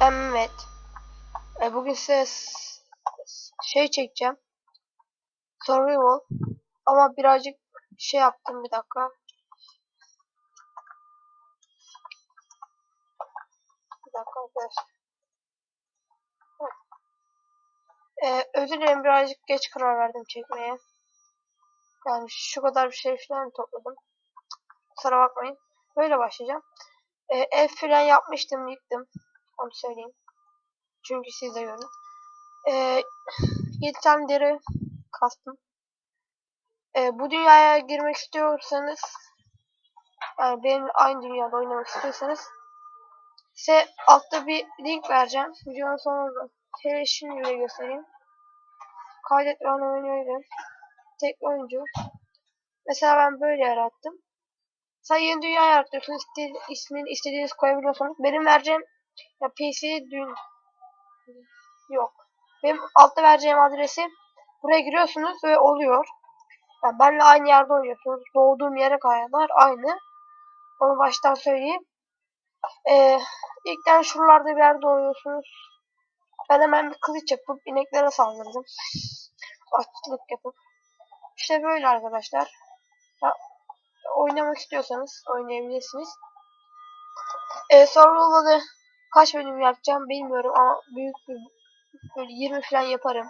Mehmet. E, bugün size şey çekeceğim. Survival. Ama birazcık şey yaptım bir dakika. Bir dakika arkadaşlar. Heh. E, özür dilerim birazcık geç karar verdim çekmeye. Yani şu kadar bir şey falan topladım. Kusura bakmayın. Böyle başlayacağım. E, ev falan yapmıştım, yıktım. Onu söyleyeyim. Çünkü siz de görün. E, 7 tane deri kastım. E, bu dünyaya girmek istiyorsanız yani benimle aynı dünyada oynamak istiyorsanız size altta bir link vereceğim. Videonun sonunda hele şimdi bile göstereyim. Kaydet ve menüye Tek oyuncu. Mesela ben böyle yarattım. Sen yeni dünya yaratıyorsun. İste, ismini istediğiniz koyabiliyorsunuz. Benim vereceğim ya PC dün yok. Benim altta vereceğim adresi buraya giriyorsunuz ve oluyor. Yani benle aynı yerde oynuyorsunuz. Doğduğum yere kadar aynı. Onu baştan söyleyeyim. Ee, ilkten şuralarda bir yerde oynuyorsunuz. Ben hemen bir kılıç yapıp ineklere saldırdım. Açlık yapıp. İşte böyle arkadaşlar. Ya, oynamak istiyorsanız oynayabilirsiniz. Ee, sonra da kaç bölüm yapacağım bilmiyorum ama büyük bir böyle 20 falan yaparım.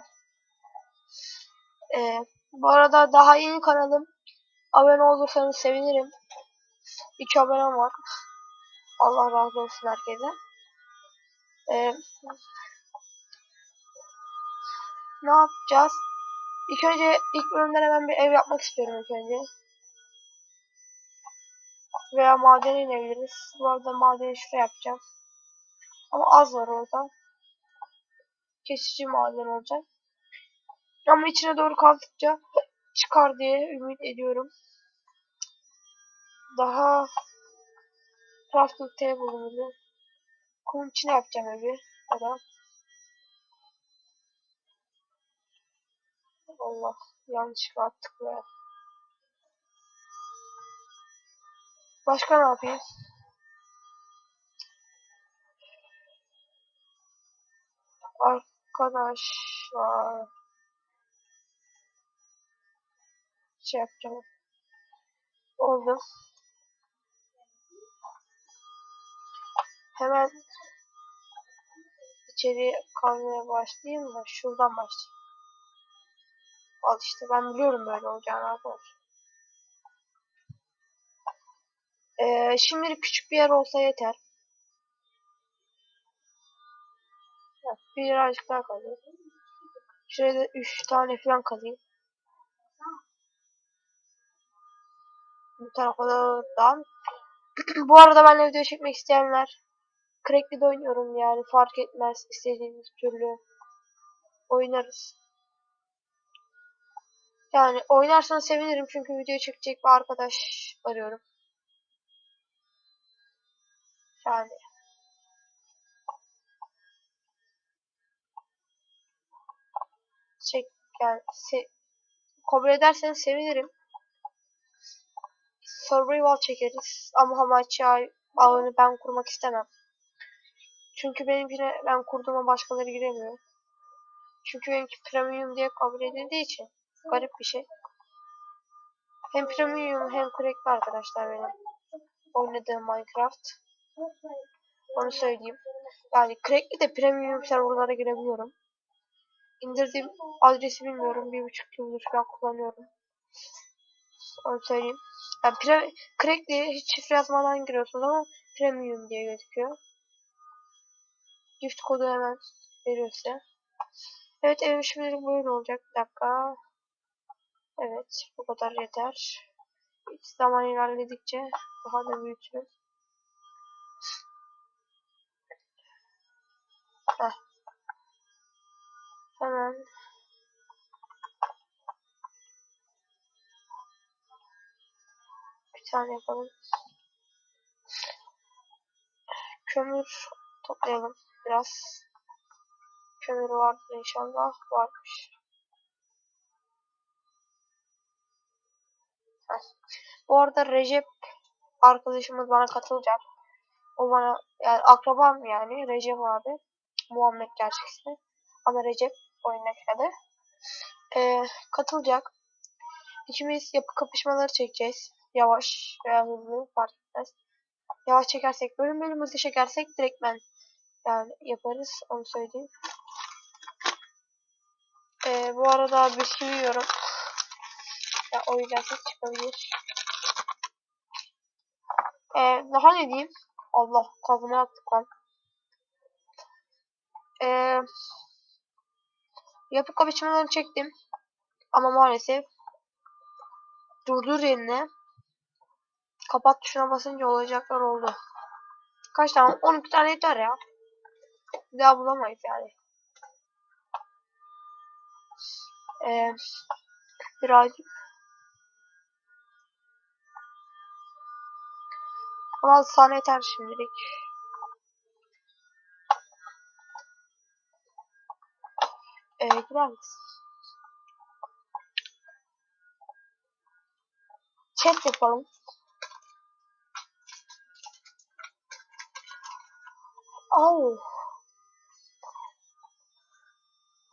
Ee, bu arada daha yeni kanalım. Abone olursanız sevinirim. İki abonem var. Allah razı olsun herkese. Ee, ne yapacağız? İlk önce ilk bölümden hemen bir ev yapmak istiyorum ilk önce. Veya madene inebiliriz. Bu arada madeni şuraya yapacağım. Ama az var orada. Kesici maden olacak. Ama içine doğru kazdıkça çıkar diye ümit ediyorum. Daha crafting table'ımızı kum içine yapacağım evi. Ya da Allah yanlışlıkla attık be. Başka ne yapayım? Arkadaşlar şey yapacağım. Oldu. Hemen içeri kalmaya başlayayım da şuradan başlayayım. Al işte ben biliyorum böyle olacağını arkadaşlar. Ee, şimdilik küçük bir yer olsa yeter. Birazcık daha kalayım. Şuraya da 3 tane falan kalayım. Bu tarafa da dan. Bu arada ben video çekmek isteyenler Crack'li oynuyorum yani fark etmez istediğiniz türlü oynarız. Yani oynarsanız sevinirim çünkü video çekecek bir arkadaş arıyorum. Yani çek yani kabul ederseniz sevinirim. Survival çekeriz ama Hamachi ağını ben kurmak istemem. Çünkü benimkine ben kurduğuma başkaları giremiyor. Çünkü benimki premium diye kabul edildiği için garip bir şey. Hem premium hem crackli arkadaşlar benim oynadığım Minecraft. Onu söyleyeyim. Yani crackli de premium serverlara girebiliyorum. İndirdiğim adresi bilmiyorum. Bir buçuk yıldır falan kullanıyorum. Onu söyleyeyim. Yani pre crackli hiç şifre yazmadan giriyorsunuz ama premium diye gözüküyor. Gift kodu hemen veriyor size. Evet evim şimdi böyle olacak. Bir dakika. Evet bu kadar yeter. Zaman ilerledikçe daha da büyütürüm. Heh. Hemen tane yapalım. Kömür toplayalım biraz. Kömür vardır inşallah. Varmış. Bu arada Recep arkadaşımız bana katılacak. O bana yani akrabam yani Recep abi. Muhammed gerçek ismi. Ama Recep oyundaki adı. Ee, katılacak. İkimiz yapı kapışmaları çekeceğiz. Yavaş veya hızlı fark etmez. Yavaş çekersek bölüm bölüm hızlı çekersek direkt ben yani yaparız onu söyleyeyim. Ee, bu arada bisküvi yiyorum. Ya o yüzden çıkabilir. Ee, daha ne diyeyim? Allah kafama attık lan. Ee, yapı kapışmaları çektim. Ama maalesef durdur yerine kapat tuşuna basınca olacaklar oldu. Kaç tane? 12 tane yeter ya. Bir daha bulamayız yani. Ee, birazcık 16 saniye yeter şimdilik. Ee, gider misin? Chest yapalım. Au.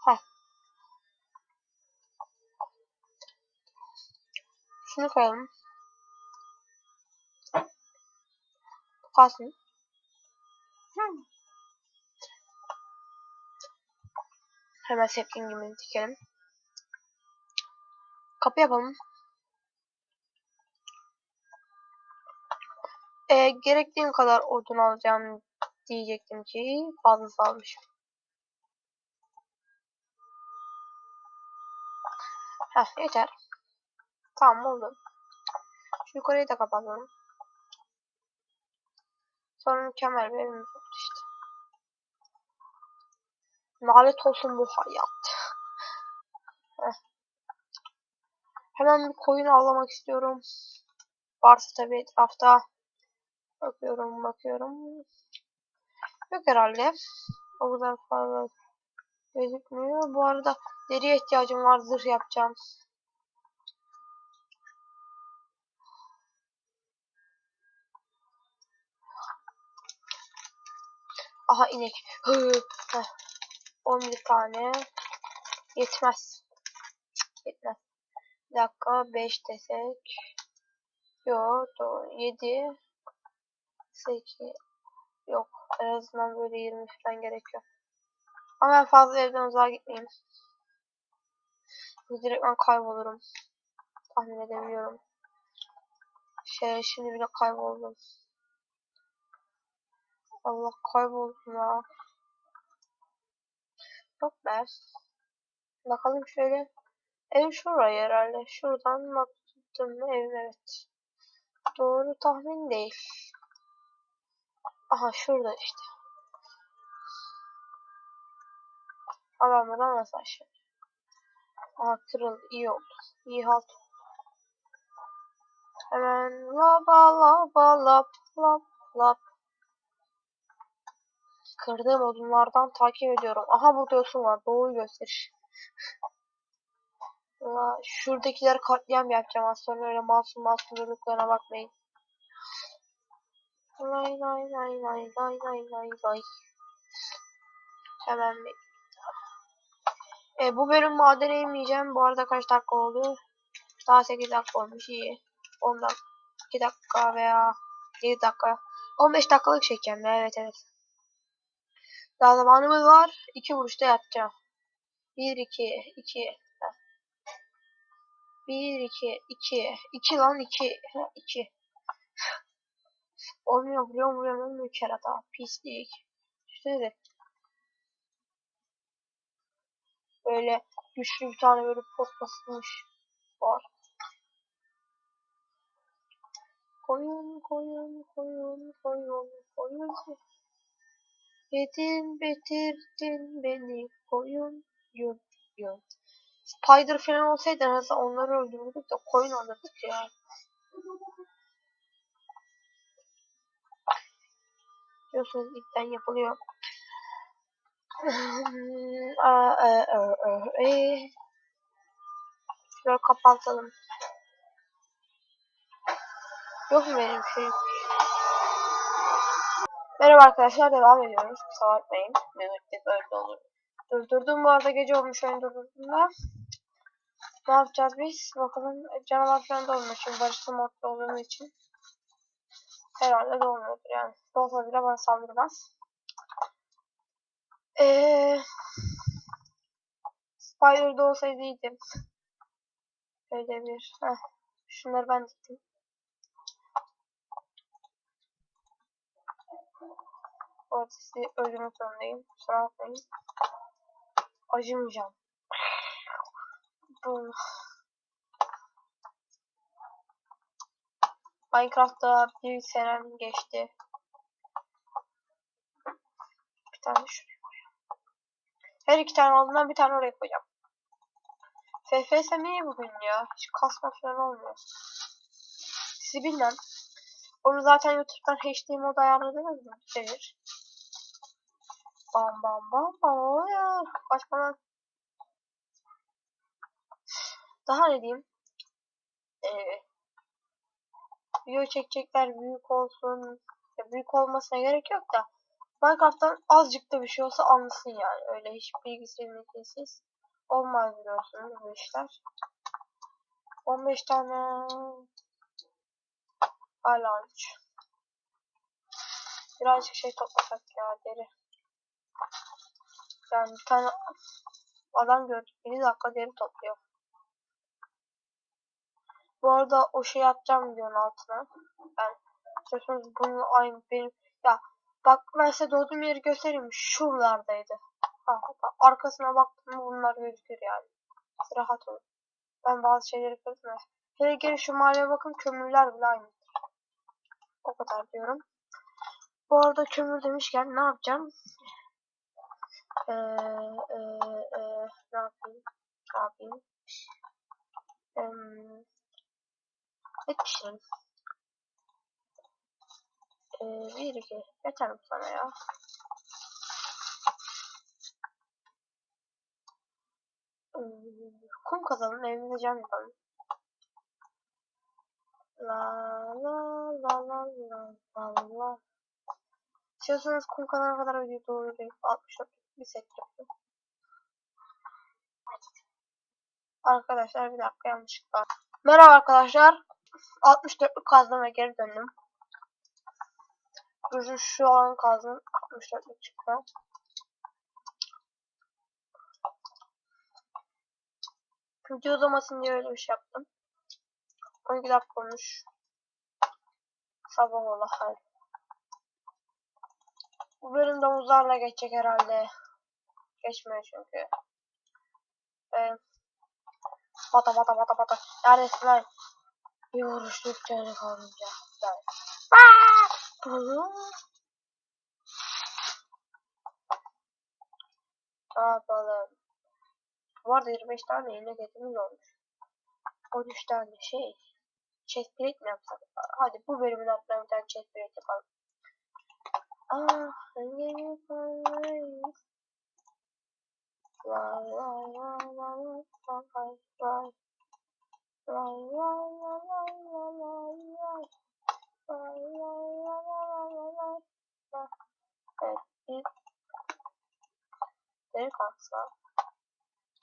Heh. Şunu koyalım. Bu kalsın. Hmm. Hemen saplingimizi dikelim. Kapı yapalım. Ee, gerektiğim kadar odun alacağım diyecektim ki fazla almışım. Heh yeter. Tamam oldu. Şu yukarıyı da kapatalım. Sonra mükemmel bir evimiz oldu işte. Lanet olsun bu hayat. Hemen bir koyun avlamak istiyorum. Varsa tabi etrafta. Bakıyorum bakıyorum. Yok herhalde. O kadar fazla gözükmüyor. Bu arada deriye ihtiyacım var. Zırh yapacağım. Aha inek. Hı, heh. 11 tane. Yetmez. Yetmez. Bir dakika 5 desek. Doğru. 7 8 Yok. En azından böyle 20 falan gerekiyor. Ama ben fazla evden uzağa gitmeyeyim. Direkt ben kaybolurum. Tahmin edebiliyorum. Şey şimdi bile kayboldum. Allah kayboldum ya. Yok be. Bakalım şöyle. Ev şuraya herhalde. Şuradan baktım mı ev evet. Doğru tahmin değil. Aha şurada işte. Buradan nasıl aşağı? Aha kırıldı. iyi oldu. İyi halt. Hemen lava lava lap lap lap. Kırdığım odunlardan takip ediyorum. Aha burada yosun var. Doğuyu gösterir. Valla şuradakileri katliam yapacağım. Az sonra öyle masum masum durduklarına bakmayın. Lay lay lay lay lay lay lay lay. Hemen bir. E, bu bölüm madene inmeyeceğim. Bu arada kaç dakika oldu? Daha 8 dakika olmuş. iyi. 10 dakika. 2 dakika veya 7 dakika. 15 dakikalık çekeceğim. Evet evet. Daha zamanımız var. 2 vuruşta yapacağım. 1 2 2 1 2 2 2 lan 2 2 Olmuyor vuruyor vuruyor olmuyor kerata. Pislik. İşte de. Böyle güçlü bir tane böyle pot basılmış var. Koyun koyun koyun koyun koyun. Yedin bitirdin beni koyun yun yun. Spider falan olsaydı en azından onları öldürürdük de koyun alırdık ya. Biliyorsunuz ilkten yapılıyor. Şöyle kapatalım. Yok mu benim şey? Merhaba arkadaşlar devam ediyoruz. Kusura bakmayın. Mehmet'te böyle olur. Durdurdum bu arada gece olmuş oyun durdurduğumda. Ne yapacağız biz? Bakalım canavar falan da olmuş. Barışlı modda olduğum için. Herhalde doğmuyordur yani. Doğsa bile bana saldırmaz. Eee... Spider'da olsaydı iyiydi. Öyle bir. Heh. Şunları ben diktim. Sizi öldürmek zorundayım. Kusura bakmayın. Acımayacağım. Bu. Minecraft'ta bir senem geçti. Bir tane şuraya. Her iki tane olduğundan bir tane oraya koyacağım. FPS iyi bugün ya. Hiç kasma falan olmuyor. Sizi bilmem. Onu zaten YouTube'dan HD mod ayarladınız mı? Gelir. Bam bam bam bam. Başka Daha ne diyeyim? Ee, video çekecekler büyük olsun. Ya büyük olmasına gerek yok da. Minecraft'tan azıcık da bir şey olsa anlasın yani. Öyle hiç bilgisi bilgisiz olmaz biliyorsunuz bu işler. 15 tane hala 3. Birazcık şey toplasak ya deri. Yani bir tane adam gördük. 1 dakika deri topluyor. Bu arada o şeyi atacağım videonun altına. Ben istiyorsanız bunun aynı benim ya bak ben size doğduğum yeri göstereyim. Şuralardaydı. Ha, arkasına baktım bunlar gözükür yani. Rahat olun. Ben bazı şeyleri kırdım. Hele geri şu mahalleye bakın kömürler bile aynı. O kadar diyorum. Bu arada kömür demişken ne yapacağım? Ee, e, e, ne yapayım? Ne yapayım? Ee, et pişirelim. Ee, iki. Yeter mi sana ya? kum kazalım, evimize cam yapalım. La la la la la la la. İstiyorsanız kum kanalına kadar video doğrayayım. 64 bir set yaptım. Arkadaşlar bir dakika yanlışlıkla. Merhaba arkadaşlar. 64'lük kazdım geri döndüm. Şu, şu an kazdım 64'lük çıktı. Video uzamasın diye öyle bir şey yaptım. 12 dakika olmuş. Sabah ola hal. Bu bölüm domuzlarla geçecek herhalde. Geçmiyor çünkü. Ee, bata bata bata bata. Neredesin lan? Bir vuruşluk canı kalınca. Ne yapalım? Bu arada 25 tane yine getimiz olmuş. 13 tane şey. Chest plate mi yapsak? Hadi bu bölümün altına bir tane chest plate yapalım. Ah, hangi Vay vay vay vay vay vay vay Lay lay lay lay lay lay lay. Lay deri kalksa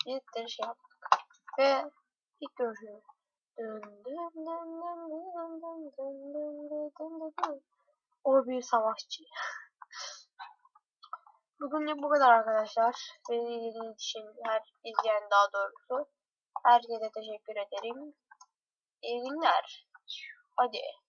ilk deri şey yaptık. Ve ilk görüşüyoruz. O bir savaşçı. Bugünlük bu kadar arkadaşlar. Beni izlediğiniz için her izleyen daha doğrusu. Herkese teşekkür ederim. İyi günler. Hadi.